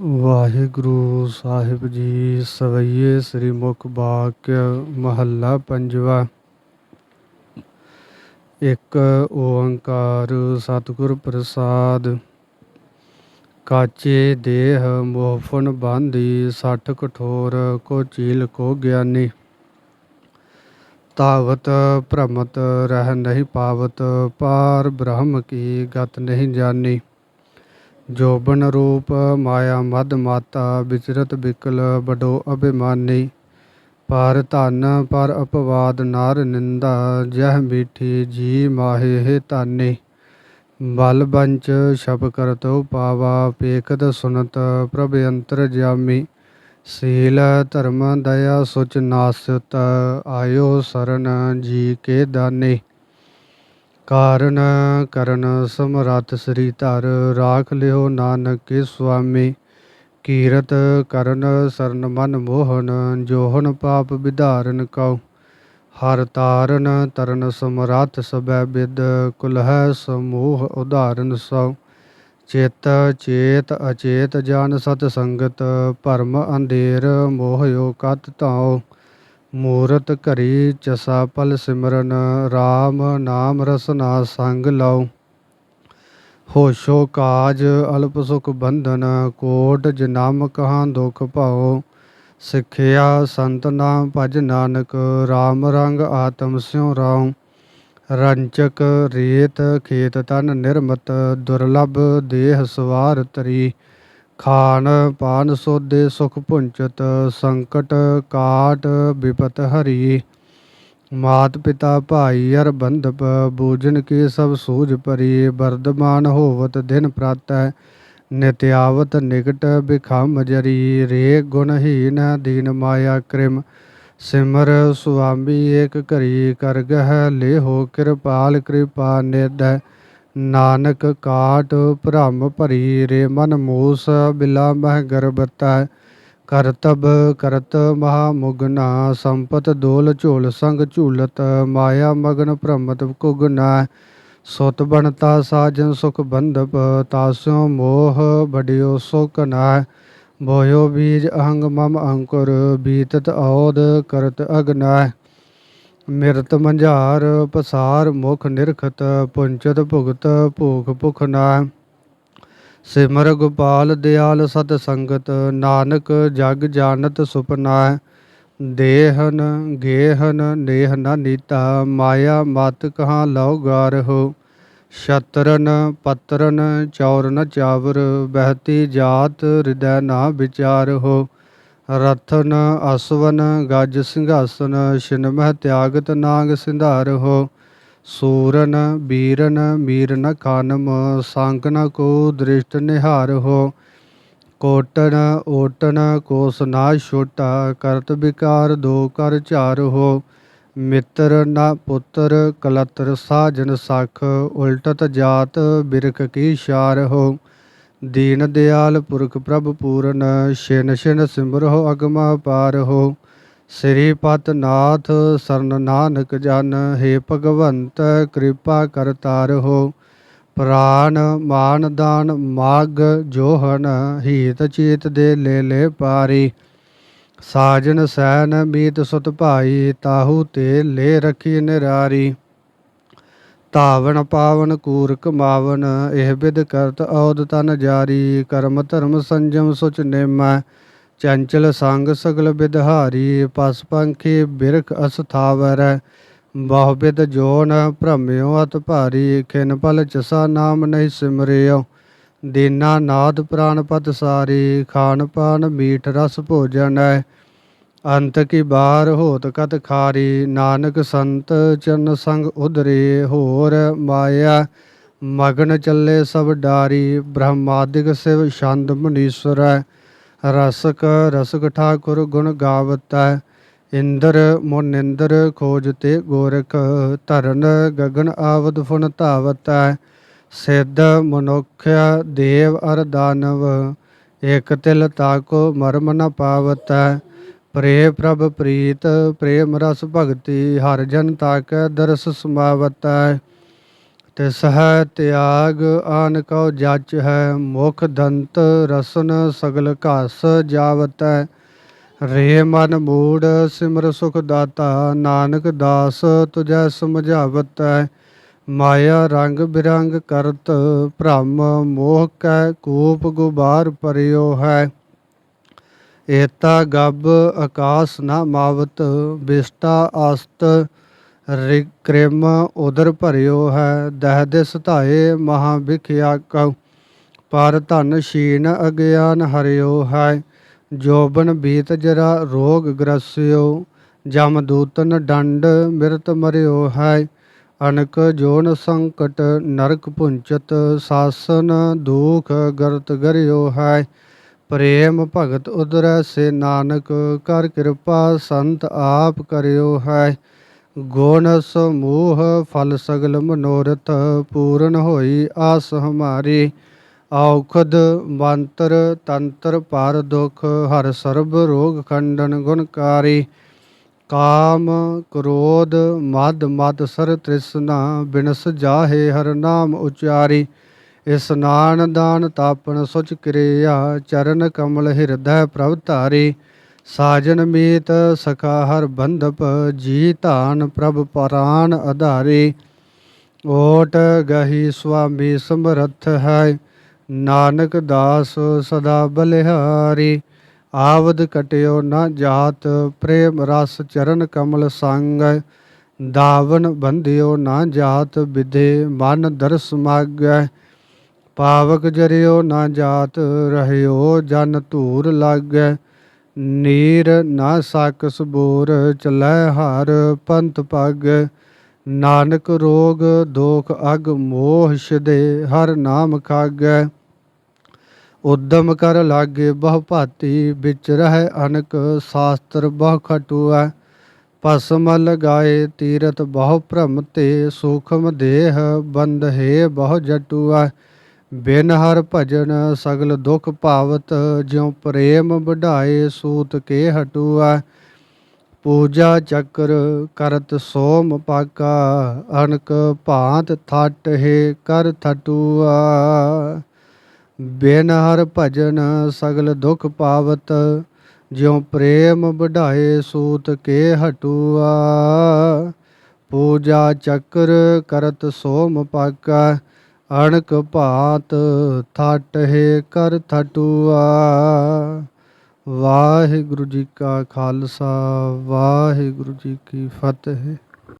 ਵਾਹਿਗੁਰੂ ਸਾਹਿਬ ਜੀ, ਸਵਈਏ ਸ੍ਰੀ ਮੁਖ ਬਾਕਿ ਮਹੱਲਾ ਪੰਜਵਾ। ਇੱਕ ਓੰਕਾਰ ਸਤਿਗੁਰ ਪ੍ਰਸਾਦ। ਕਾਚੇ ਦੇਹ ਮੋਹਫਨ ਬਾਂਧੀ ਸੱਠ ਕਠੋਰ ਕੋ ਚੀਲ ਕੋ ਗਿਆਨੀ। ਤਾਵਤ ਭ੍ਰਮਤ ਰਹਿ ਨਹੀਂ ਪਾਵਤ, ਪਾਰ ਬ੍ਰਹਮ ਕੀ ਗਤ ਨਹੀਂ ਜਾਣੀ ਜੋਬਨ ਰੂਪ, ਮਾਇਆ ਮਦ ਮਾਤਾ, ਵਿਚਰਤ ਬਿਕਲ ਬਡੋ ਅਭਿਮਾਨੀ। ਪਰ ਧਨ, ਪਰ ਅਪਵਾਦ, ਨਾਰ ਨਿੰਦਾ, ਜਹ ਮੀਠੀ, ਜੀ ਮਾਹੇ ਹੈ ਤਾਨੀ ਬਲ ਬੰਚ, ਸ਼ਬ ਕਰਤੋ ਪਾਵਾ ਪੇਖਤ ਸੁਨਤ, ਪ੍ਰਭ ਅੰਤਰ ਜਾਮੀ। ਸੀਲ ਧਰਮ ਦਇਆ ਸੁਚ ਨਾਸਤ, ਆਇਓ ਸਰਨ, ਜੀ ਕੇ ਦਾਨੇ। ਕਾਰਨ ਕਰਨ ਸਮਰੱਥ ਸ੍ਰੀ ਧਰ ਰਾਖ ਲਿਓ ਨਾਨਕ ਕੇ ਸੁਆਮੀ। ਕੀਰਤ ਕਰਨ ਸਰਨ ਮਨ ਮੋਹਨ, ਜੋਹਨ ਪਾਪ ਵਿਧਾਰਨ ਕਉ। ਹਰ ਤਾਰਨ ਤਰਨ ਸਮਰੱਥ ਸਬੈ ਬਿਦ, ਕੁਲਹਿ ਸਮੂਹ ਉਧਾਰਨ ਸਉ। ਚੇਤ ਚੇਤ ਅਚੇਤ ਜਾਨ ਸਤ ਸੰਗਤ, ਭਰਮ ਅੰਧੇਰ ਮੋਹਿਓ ਕਤ ਧਾਉ। ਮੂਰਤ ਘਰੀ ਚਸਾ ਪਲ ਸਿਮਰਨ RAM ਨਾਮ ਰਸਨਾ ਸੰਗ ਲਾਉ। ਹੋਸ਼ੋ ਕਾਜ ਅਲਪ ਸੁਖ ਬੰਧਨ, ਕੋਟ ਜਨਮ ਕਹਾਂ ਦੁਖ ਭਾਉ। ਸਿੱਖਿਆ ਸੰਤ ਨਾਮ ਭਜ ਨਾਨਕ RAM ਰੰਗ ਆਤਮ ਸਿਉ ਰਾਉ। ਰੰਚਕ ਰੇਤ ਖੇਤ ਤਨ ਨਿਰਮਤ, ਦੁਰਲਭ ਦੇਹ ਸਵਾਰ ਤਰੀ। ਖਾਨ ਪਾਨ ਸੋਦੇ ਸੁਖ ਪੁੰਚਤ ਸੰਕਟ ਕਾਟ ਵਿਪਤ ਹਰੀ। ਮਾਤ ਪਿਤਾ ਭਾਈ ਅਰ ਬੰਧਪ ਬੂਜਨ ਕੀ ਸਭ ਸੂਝ ਪਰੀ। ਵਰਦਮਾਨ ਹੋਵਤ ਦਿਨ ਪ੍ਰਾਤੈ, ਨਿਤਿਆਵਤ ਨਿਕਟ ਬਿਖਮ ਜਰੀ। ਰੇ ਗੁਣਹੀਨ ਦੀਨ ਮਾਇਆ ਕ੍ਰਿਮ, ਸਿਮਰ ਸੁਆਮੀ ਏਕ ਘਰੀ। ਕਰਗਹ ਲੇਹੋ ਕਿਰਪਾਲ ਕਿਰਪਾ ਨਿਦੈ ਨਾਨਕ ਕਾਟ ਭ੍ਰਮ ਭਰੀ ਰੇ ਮਨ ਮੂਸ ਬਿਲਾ ਮਹਿ ਗਰਬਤੈ ਕਰਤਬ ਕਰਤ ਮਹਾ ਮੁਗਨਾ ਸੰਪਤ ਦੋਲ ਝੋਲ ਸੰਗ ਝੂਲਤ, ਮਾਇਆ ਮਗਨ ਭ੍ਰਮਤ ਕੁਗਨਾ ਸੁਤ ਬਣਤਾ ਸਾਜਨ ਸੁਖ ਬੰਧਪ ਤਾਸਿਓ ਮੋਹ ਬੜਿਓ ਸੋ ਕਨਾ ਬੋਇਓ ਬੀਜ ਅਹੰਗ ਮਮ ਅੰਕੁਰ, ਬੀਤਤ ਔਦ ਕਰਤ ਅਗਨਾ ਮਿਰਤ ਮੰਝਾਰ, ਪਸਾਰ, ਮੁਖ ਨਿਰਖਤ, ਪੁੰਚਤ ਭੁਗਤ, ਭੂਖ ਭੁਖ ਨਾ ਸਿਮਰ ਗੋਪਾਲ, ਦਿਆਲ ਸਤ ਸੰਗਤ, ਨਾਨਕ ਜਗ ਜਾਣਤ ਸੁਪਨਾ ਦੇਹਨ ਗੇਹਨ, ਨੇਹ ਨ ਨੀਤਾ, ਮਾਇਆ ਮਤ ਕਹਾਂ ਲਉ ਗਾਰ ਹੋ। ਸ਼ਤਰਨ ਪਤਰਨ ਚੌਰ ਚਾਵਰ, ਬਹਤੀ ਜਾਤ, ਹਿਰਦੈ ਨਾ ਵਿਚਾਰ ਹੋ। ਰਥਨ ਅਸਵਨ, ਗਜ ਸਿੰਘਾਸਨ, ਛਿਨ ਤਿਆਗਤ ਨਾਗ ਸਿੰਧਾਰ ਹੋ। ਸੂਰਨ, ਬੀਰਨ, ਮੀਰ ਨ ਖਾਨਮ ਸੰਕ ਨ ਕੋ ਦ੍ਰਿਸ਼ਟ ਨਿਹਾਰ ਹੋ। ਕੋਟਨ, ਓਟਨ, ਕੋਸ ਨਾ ਛੋਟਾ, ਕਰਤ ਵਿਕਾਰ ਦੋ ਕਰ ਝਾਰ ਹੋ। ਮਿੱਤਰ ਨਾ ਪੁੱਤਰ, ਕਲਤਰ ਸਾਜਨ ਸਖ, ਉਲਟਤ ਜਾਤ ਬਿਰਖ ਕੀ ਸ਼ਾਰ ਹੋ। ਦੀਨ ਦਿਆਲ ਪੁਰਖ ਪ੍ਰਭ ਪੂਰਨ, ਛਿਨ ਛਿਨ ਸਿਮਰੋ ਅਗਮ ਪਾਰ ਹੋ ਸ੍ਰੀ ਪਤ ਨਾਥ ਸਰਨ ਨਾਨਕ ਜਨ, ਹੈ ਭਗਵੰਤ ਕਿਰਪਾ ਕਰਤਾਰ ਹੋ ਪ੍ਰਾਨ ਮਾਨ ਦਾਨ ਮਾਗ ਜੋਹਨ, ਹੀਤ ਚੀਤ ਦੇ ਲੈ ਲੈ ਪਾਰੀ। ਸਾਜਨ ਸੈਨ ਮੀਤ ਸੁਤ ਭਾਈ, ਤਾਹੂ ਤੇ ਲੈ ਰਖੀ ਨਿਰਾਰੀ। ਧਾਵਨ ਪਾਵਨ ਕੂਰ ਕਮਾਵਨ ਇਹ ਵਿਦ ਕਰਤ ਔਦ ਤਨ ਜਾਰੀ, ਕਰਮ ਧਰਮ ਸੰਜਮ ਸੁਚ ਨੇਮੈ, ਚੰਚਲ ਸੰਗ ਸਗਲ ਵਿਦਹਾਰੀ ਪਸ ਪੰਖੀ ਬਿਰਖ ਅਸਥਾਵਰ ਬਹੁ ਬਿਦ ਜੋਨ ਭ੍ਰਮਿਓ ਅਤ ਭਾਰੀ, ਖਿਨ ਪਲ ਚਸਾ ਨਾਮ ਨਹੀਂ ਸਿਮਰਿਓ, ਦੀਨਾ ਨਾਦ ਪ੍ਰਾਨ ਪਤ ਸਾਰੀ, ਖਾਨ ਪਾਨ ਮੀਠ ਰਸ ਭੋਜਨ ਹੈ ਅੰਤ ਕੀ ਬਾਰ ਹੋਤ ਕਤ ਖਾਰੀ, ਨਾਨਕ ਸੰਤ ਚਰਨ ਸੰਗ ਉਧਰੇ ਹੋਰ ਮਾਇਆ। ਮਗਨ ਚੱਲੇ ਸਭ ਡਾਰੀ, ਬ੍ਰਹਮਾਦਿਕ ਸਿਵ ਛੰਦ ਮੁਨੀਸਵਰੈ ਰਸਕ ਰਸਕ ਠਾਕੁਰ ਗੁਣ ਗਾਵਤੈ। ਇੰਦਰ ਮੁਨਿੰਦਰ ਖੋਜ ਤੇ ਗੋਰਖ। ਧਰਨ ਗਗਨ ਆਵਦ ਫੁਨ ਧਾਵਤੈ। ਸਿੱਧ ਮਨੁਖਿਆ ਦੇਵ ਅਰ ਦਾਨਵ। ਇਕ ਤਿਲ ਤਾਕੋ ਮਰਮ ਨ ਪਾਵਤੈ। ਪ੍ਰੇ ਪ੍ਰਭ ਪ੍ਰੀਤ, ਪ੍ਰੇਮ ਰਸ ਭਗਤੀ, ਹਰ ਜਨ ਤਾਕੈ ਦਰਸ ਸਮਾਵਤੈ। ਤਿਸ ਹੈ ਤਿਆਗ, ਆਨ ਕਉ ਜਚ ਹੈ, ਮੁਖ ਦੰਤ ਰਸਨ ਸਗਲ ਘਸ ਜਾਵਤੈ। ਰੇ ਮਨ ਮੂੜ, ਸਿਮਰ ਸੁਖ ਦਾਤਾ, ਨਾਨਕ ਦਾਸ ਤੁਜੈ ਸਮਝਾਵਤੈ। ਮਾਇਆ ਰੰਗ ਬਿਰੰਗ ਕਰਤ, ਭ੍ਰਮ ਮੋਹ ਕੈ ਕੂਪ ਗੁਬਾਰ ਪਰਿਓ ਹੈ। ਏਤਾ ਗੱਬ ਆਕਾਸ ਨਾ ਮਾਵਤ ਬਿਸਟਾ ਅਸਤ ਰਿ ਉਦਰ ਭਰਿਓ ਹੈ, ਦਹ ਦਿਸ ਧਾਏ ਮਹਾ ਵਿਖਿਆ ਕਉ, ਪਰ ਧਨ ਸ਼ੀਨ ਅਗਿਆਨ ਹਰਿਓ ਹੈ, ਜੋਬਨ ਬੀਤ ਜਰਾ ਰੋਗ ਗ੍ਰਸਿਓ, ਜਮ ਦੂਤਨ ਡੰਡ ਮਿਰਤ ਮਰਿਓ ਹੈ, ਅਨਕ ਜੋਨ ਸੰਕਟ ਨਰਕ ਪੁੰਚਤ ਸਾਸਨ ਦੁਖ ਗਰਤ ਗਰਿਓ ਹੈ ਪ੍ਰੇਮ ਭਗਤ ਉਦਰੈ ਸੇ ਨਾਨਕ, ਕਰ ਕਿਰਪਾ ਸੰਤ ਆਪ ਕਰਿਓ ਹੈ। ਗੁਣ ਸਮੂਹ ਫਲ ਸਗਲ ਮਨੋਰਥ, ਪੂਰਨ ਹੋਈ ਆਸ ਹਮਾਰੀ। ਔਖਦ ਮੰਤਰ ਤੰਤਰ ਪਰ ਦੁਖ, ਹਰ ਸਰਬ ਰੋਗ ਖੰਡਨ ਗੁਣਕਾਰੀ ਕਾਮ ਕ੍ਰੋਧ ਮਦ ਮਦ ਸਰ ਤ੍ਰਿਸ਼ਨਾ, ਬਿਨਸ ਜਾਹੇ ਹਰ ਨਾਮ ਉਚਾਰੀ। ਇਸਨਾਨ ਦਾਨ ਤਾਪਨ ਸੁਚ ਕਿਰਿਆ, ਚਰਨ ਕਮਲ ਹਿਰਦੈ ਪ੍ਰਭ ਧਾਰੀ। ਸਾਜਨ ਮੀਤ ਸਖਾ ਹਰ ਬੰਧਪ, ਜੀ ਧਾਨ ਪ੍ਰਭ ਪਰਾਨ ਆਧਾਰੀ ਓਟ ਗਹੀ ਸੁਆਮੀ ਸਮਰਥ ਹੈ, ਨਾਨਕ ਦਾਸ ਸਦਾ ਬਲਿਹਾਰੀ। ਆਵਦ ਕਟਿਓ ਨਾ ਜਾਤ, ਪ੍ਰੇਮ ਰਸ ਚਰਨ ਕਮਲ ਸੰਗ। ਦਾਵਨ ਬੰਧਿਓ ਨਾ ਜਾਤ ਵਿਧੇ ਮਨ ਦਰਸ ਮਾਗੈ। ਪਾਵਕ ਜਰਿਓ ਨਾ ਜਾਤ ਰਹਿਓ, ਜਨ ਧੂਰ ਲਾਗੈ। ਨੀਰ ਨਾ ਸਾਕਸ ਬੋਰ ਚਲੈ ਹਰ ਪੰਥ ਪਗ ਨਾਨਕ ਰੋਗ ਦੋਖ ਅਗ ਮੋਹ ਛਦੇ, ਹਰ ਨਾਮ ਖਾਗੈ। ਉਦਮ ਕਰ ਲਾਗੇ ਬਹੁ ਭਾਤੀ, ਵਿੱਚ ਰਹਿ ਅਨਕ ਸ਼ਾਸਤਰ ਬਹੁ ਖਟੂਐ। ਭਸਮ ਲਗਾਏ ਤੀਰਤ ਬਹੁ ਭ੍ਰਮ ਤੇ, ਸੂਖਮ ਦੇਹ ਬੰਧ ਹੈ ਬਹੁ ਜਟੂਐ। ਬਿਨ ਹਰ ਭਜਨ ਸਗਲ ਦੁਖ ਭਾਵਤ, ਜਿਉ ਪ੍ਰੇਮ ਵਢਾਏ ਸੂਤ ਕੇ ਹਟੂਆ ਪੂਜਾ ਚੱਕਰ ਕਰਤ ਸੋਮ ਪਾਕਾ, ਅਨਕ ਭਾਂਤ ਥਟ ਹੈ ਕਰ ਥਟੂਆ ਬਿਨ ਹਰ ਭਜਨ ਸਗਲ ਦੁਖ ਪਾਵਤ ਜਿਉ ਪ੍ਰੇਮ ਵਢਾਏ ਸੂਤ ਕੇ ਹਟੂਆ ਪੂਜਾ ਚੱਕਰ ਕਰਤ ਸੋਮ ਪਾਕਾ ਅਣਕ ਭਾਤ ਥਟ ਹੈ ਕਰ ਥਟੂਆ। ਵਾਹਿਗੁਰੂ ਜੀ ਕਾ ਖਾਲਸਾ ਵਾਹਿਗੁਰੂ ਜੀ ਕੀ ਫਤਿਹ।